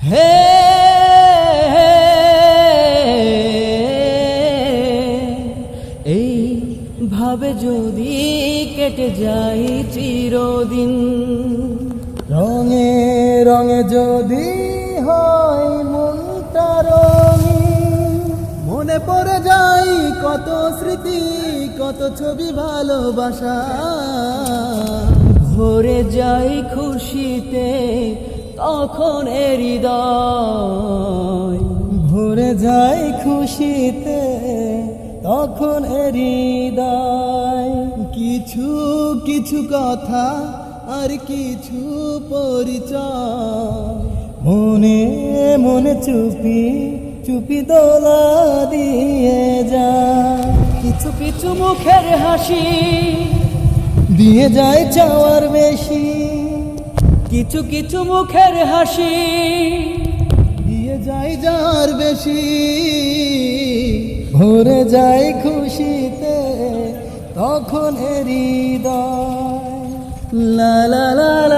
হে, এই ভাবে যদি কেটে যাই চিরদিন, রঙে রঙে যদি হয় মনটা রঙিন, মনে পড়ে যাই কত স্মৃতি, কত ছবি ভালোবাসা। ভরে যাই খুশিতে তখন হৃদয় ভরে যায় খুশিতে তখন হৃদয় কিছু কিছু কথা আর কিছু পরিচয়। মনে মনে চুপি চুপি দোলা দিয়ে যা কিছু কিছু মুখের হাসি দিয়ে যায় চাওয়ার বেশি। কিছু কিছু মুখের হাসি দিয়ে যায় যার বেশি। ভরে যায় খুশিতে তখন হৃদয়। লা লা লা